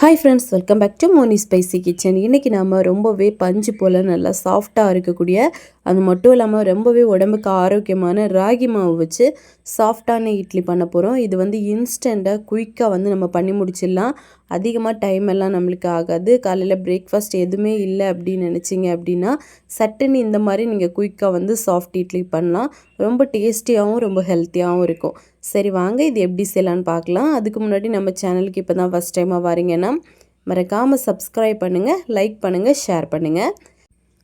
Hi friends welcome back to Moni spicy kitchen இன்றைக்கி நாம் ரொம்பவே பஞ்சு போல் நல்லா சாஃப்டாக இருக்கக்கூடிய அது மட்டும் இல்லாமல் ரொம்பவே உடம்புக்கு ஆரோக்கியமான ராகி மாவு வச்சு சாஃப்டான இட்லி பண்ண போகிறோம் இது வந்து இன்ஸ்டண்ட்டாக குயிக்காக வந்து நம்ம பண்ணி முடிச்சிடலாம். அதிகமாக டைம் எல்லாம் நம்மளுக்கு ஆகாது. காலையில் பிரேக்ஃபாஸ்ட் எதுவுமே இல்லை அப்படின்னு நினச்சிங்க அப்படின்னா சட்டுன்னு இந்த மாதிரி நீங்கள் குயிக்காக வந்து சாஃப்ட் இட்லி பண்ணலாம். ரொம்ப டேஸ்டியாகவும் ரொம்ப ஹெல்த்தியாகவும் இருக்கும். சரி வாங்க இது எப்படி செய்யலான்னு பார்க்கலாம். அதுக்கு முன்னாடி நம்ம சேனலுக்கு இப்போ தான் ஃபஸ்ட் டைமாக வரீங்கன்னா மறக்காமல் சப்ஸ்கிரைப் பண்ணுங்கள் லைக் பண்ணுங்கள் ஷேர் பண்ணுங்கள்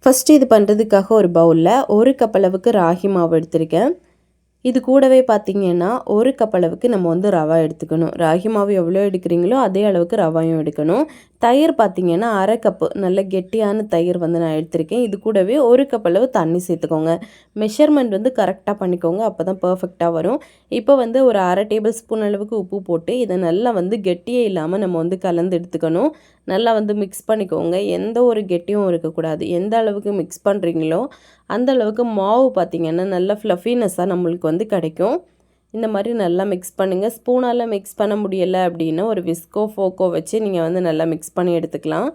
ஃபஸ்ட்டு இது பண்ணுறதுக்காக ஒரு பவுலில் ஒரு கப் அளவுக்கு ராகி மாவு எடுத்திருக்கேன். இது கூடவே பார்த்திங்கன்னா ஒரு கப் அளவுக்கு நம்ம வந்து ரவா எடுத்துக்கணும். ராகி மாவு எவ்வளோ எடுக்கிறீங்களோ அதே அளவுக்கு ரவாயும் எடுக்கணும். தயிர் பார்த்திங்கன்னா அரை கப்பு நல்ல கெட்டியான தயிர் வந்து நான் எடுத்திருக்கேன். இது கூடவே ஒரு கப் அளவு தண்ணி சேர்த்துக்கோங்க. மெஷர்மெண்ட் வந்து கரெக்டாக பண்ணிக்கோங்க. அப்போ தான் பர்ஃபெக்டாக வரும். இப்போ வந்து ஒரு அரை டேபிள் ஸ்பூன் அளவுக்கு உப்பு போட்டு இதை நல்லா வந்து கெட்டியே இல்லாமல் நம்ம வந்து கலந்து எடுத்துக்கணும். நல்லா வந்து மிக்ஸ் பண்ணிக்கோங்க. எந்த ஒரு கெட்டியும் இருக்கக்கூடாது. எந்த அளவுக்கு மிக்ஸ் பண்ணுறீங்களோ அந்த அளவுக்கு மாவு பார்த்திங்கன்னா நல்லா ஃப்ளஃபினஸ்ஸாக நம்மளுக்கு வந்து கிடைக்கும். இந்த மாதிரி நல்லா மிக்ஸ் பண்ணுங்கள் ஸ்பூனால் மிக்ஸ் பண்ண முடியலை அப்படின்னா ஒரு விஸ்கோ ஃபோக்கோ வச்சு நீங்கள் வந்து நல்லா மிக்ஸ் பண்ணி எடுத்துக்கலாம்.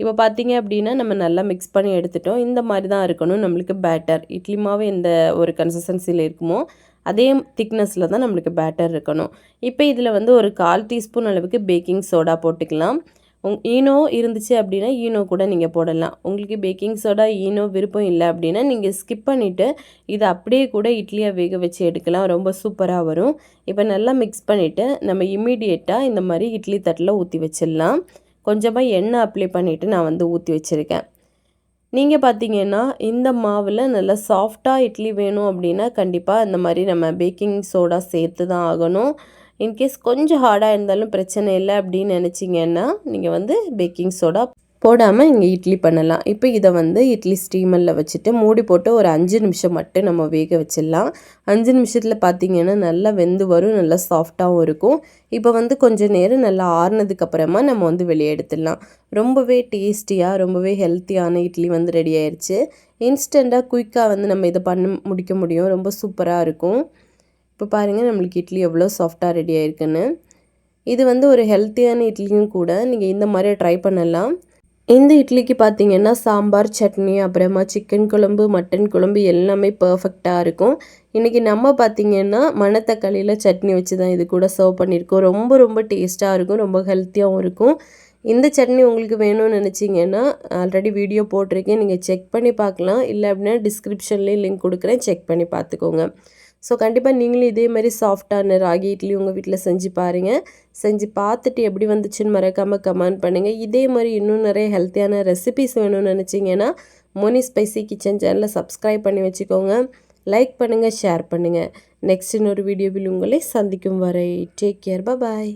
இப்போ பார்த்தீங்க அப்படின்னா நம்ம நல்லா மிக்ஸ் பண்ணி எடுத்துட்டோம். இந்த மாதிரி தான் இருக்கணும். நம்மளுக்கு பேட்டர் இட்லி மாவு எந்த ஒரு கன்சிஸ்டன்சியில் இருக்குமோ அதே திக்னஸில் தான் நம்மளுக்கு பேட்டர் இருக்கணும். இப்போ இதில் வந்து ஒரு கால் டீஸ்பூன் அளவுக்கு பேக்கிங் சோடா போட்டுக்கலாம். உங் ஈனோ இருந்துச்சு அப்படின்னா ஈனோ கூட நீங்கள் போடலாம். உங்களுக்கு பேக்கிங் சோடா ஈனோ விருப்பம் இல்லை அப்படின்னா நீங்கள் ஸ்கிப் பண்ணிவிட்டு இதை அப்படியே கூட இட்லியாக வேக வச்சு எடுக்கலாம். ரொம்ப சூப்பராக வரும். இப்போ நல்லா மிக்ஸ் பண்ணிவிட்டு நம்ம இம்மிடியேட்டாக இந்த மாதிரி இட்லி தட்டில் ஊற்றி வச்சிடலாம். கொஞ்சமாக எண்ணெய் அப்ளை பண்ணிவிட்டு நான் வந்து ஊற்றி வச்சுருக்கேன். நீங்கள் பார்த்தீங்கன்னா இந்த மாவில் நல்லா சாஃப்டாக இட்லி வேணும் அப்படின்னா கண்டிப்பாக இந்த மாதிரி நம்ம பேக்கிங் சோடா சேர்த்து தான் ஆகணும். இன்கேஸ் கொஞ்சம் ஹார்டாக இருந்தாலும் பிரச்சனை இல்லை அப்படின்னு நினச்சிங்கன்னா நீங்கள் வந்து பேக்கிங் சோடா போடாமல் இங்கே இட்லி பண்ணலாம். இப்போ இதை வந்து இட்லி ஸ்டீமரில் வச்சுட்டு மூடி போட்டு ஒரு அஞ்சு நிமிஷம் மட்டும் நம்ம வேக வச்சிடலாம். அஞ்சு நிமிஷத்தில் பார்த்தீங்கன்னா நல்லா வெந்து வரும் நல்லா சாஃப்டாகவும் இருக்கும். இப்போ வந்து கொஞ்சம் நேரம் நல்லா ஆறுனதுக்கப்புறமா நம்ம வந்து வெளியே எடுத்துடலாம். ரொம்பவே டேஸ்டியாக ரொம்பவே ஹெல்த்தியான இட்லி வந்து ரெடி ஆயிடுச்சு இன்ஸ்டண்ட்டாக குயிக்காக வந்து நம்ம இதை பண்ண முடிக்க முடியும். ரொம்ப சூப்பராக இருக்கும். இப்போ பாருங்கள் நம்மளுக்கு இட்லி எவ்வளோ சாஃப்டாக ரெடி ஆயிருக்குன்னு. இது வந்து ஒரு ஹெல்த்தியான இட்லியும் கூட நீங்கள் இந்த மாதிரி ட்ரை பண்ணலாம். இந்த இட்லிக்கு பார்த்தீங்கன்னா சாம்பார் சட்னி அப்புறமா சிக்கன் குழம்பு மட்டன் குழம்பு எல்லாமே பர்ஃபெக்டாக இருக்கும். இன்றைக்கி நம்ம பார்த்திங்கன்னா மணத்தக்காளியில் சட்னி வச்சு தான் இது கூட சர்வ் பண்ணியிருக்கோம். ரொம்ப ரொம்ப டேஸ்ட்டாக இருக்கும் ரொம்ப ஹெல்த்தியாகவும் இருக்கும். இந்த சட்னி உங்களுக்கு வேணும்னு நினச்சிங்கன்னா ஆல்ரெடி வீடியோ போட்டிருக்கேன். நீங்கள் செக் பண்ணி பார்க்கலாம். இல்லை அப்படின்னா டிஸ்கிரிப்ஷன்லேயும் லிங்க் கொடுக்குறேன். செக் பண்ணி பார்த்துக்கோங்க. ஸோ கண்டிப்பாக நீங்களும் இதே மாதிரி சாஃப்டான ராகி இட்லி உங்கள் வீட்டில் செஞ்சு பாருங்கள் செஞ்சு பார்த்துட்டு எப்படி வந்துச்சுன்னு மறக்காமல் கமெண்ட் பண்ணுங்கள் இதே மாதிரி இன்னும் நிறைய ஹெல்த்தியான ரெசிபிஸ் வேணும்னு நினச்சிங்கன்னா மோனி ஸ்பைசி கிச்சன் சேனலை சப்ஸ்கிரைப் பண்ணி வச்சுக்கோங்க. லைக் பண்ணுங்கள் ஷேர் பண்ணுங்கள் நெக்ஸ்ட் இன்னொரு வீடியோவில் உங்களை சந்திக்கும் வரை டேக் கேர் பாய்